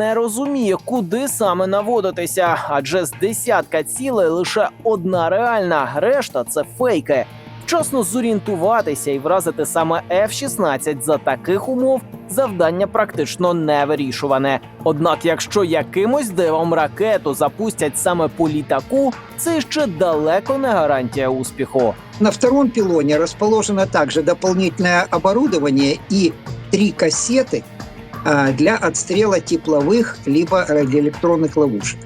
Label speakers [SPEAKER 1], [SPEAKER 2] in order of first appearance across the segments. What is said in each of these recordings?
[SPEAKER 1] не розуміє, куди саме наводитися, адже з десятка цілей лише одна реальна, решта це фейки. Вчасно зорієнтуватися і вразити саме F-16 за таких умов завдання практично не вирішуване. Однак, якщо якимось дивом ракету запустять саме по літаку, це ще далеко не гарантія успіху.
[SPEAKER 2] На втором пилоне расположено также дополнительное оборудование и три кассеты для отстрела тепловых либо радиоэлектронных ловушек.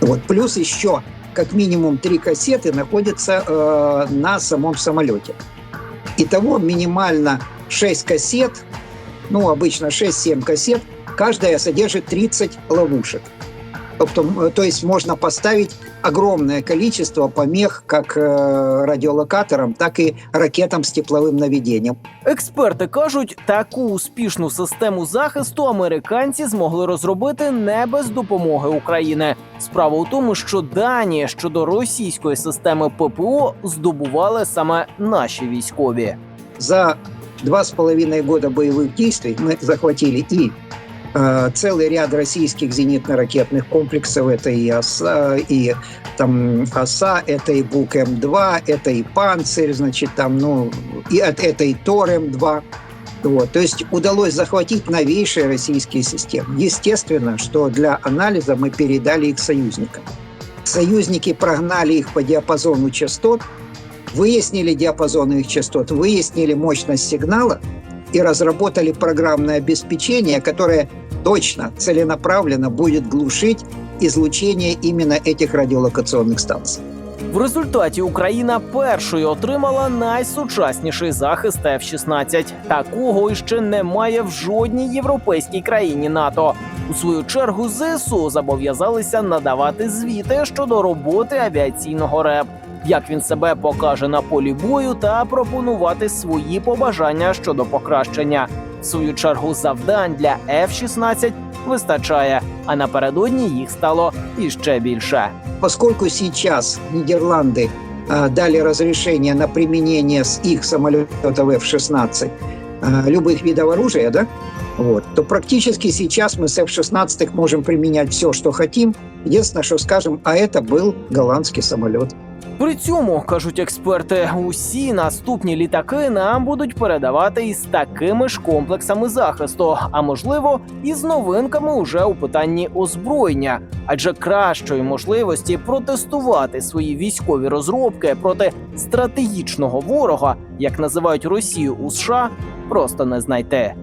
[SPEAKER 2] Вот. Плюс еще как минимум три кассеты находятся э, на самом самолете. Итого минимально 6 кассет, ну обычно 6-7 кассет, каждая содержит 30 ловушек. Тобто, м, то есть можно поставить огромное количество помех как э, радиолокаторам, так и ракетам с тепловым наведением.
[SPEAKER 1] Експерти кажуть, таку успішну систему захисту американці змогли розробити не без допомоги України. Справа у тому, що дані щодо російської системи ППО здобували саме наші військові.
[SPEAKER 2] За два с половиной года боевых действий мы захватили и э, целый ряд российских зенитно-ракетных комплексов. Это и ОСА, и там ОСА, это и БУК-М2, это и Панцирь, значит, там, ну, и это и Тор-М2. Вот. То есть удалось захватить новейшие российские системы. Естественно, что для анализа мы передали их союзникам. Союзники прогнали их по диапазону частот, выяснили диапазон их частот, выяснили мощность сигнала и разработали программное обеспечение, которое точно, целенаправленно будет глушить излучение именно этих радиолокационных станций.
[SPEAKER 1] В результаті Україна першою отримала найсучасніший захист F-16. Такого іще немає в жодній європейській країні НАТО. У свою чергу ЗСУ зобов'язалися надавати звіти щодо роботи авіаційного РЕП, як він себе покаже на полі бою, та пропонувати свої побажання щодо покращення. В свою чергу завдань для F-16 вистачає, а напередодні їх стало іще більше.
[SPEAKER 2] Поскольку сейчас Нидерланды а, дали разрешение на применение с их самолетов F-16 а, любых видов оружия, да, вот, то практически сейчас мы с F-16 можем применять все, что хотим. Единственное, что скажем, а это был голландский самолет.
[SPEAKER 1] При цьому кажуть експерти, усі наступні літаки нам будуть передавати із такими ж комплексами захисту, а можливо, і з новинками уже у питанні озброєння, адже кращої можливості протестувати свої військові розробки проти стратегічного ворога, як називають Росію у США, просто не знайти.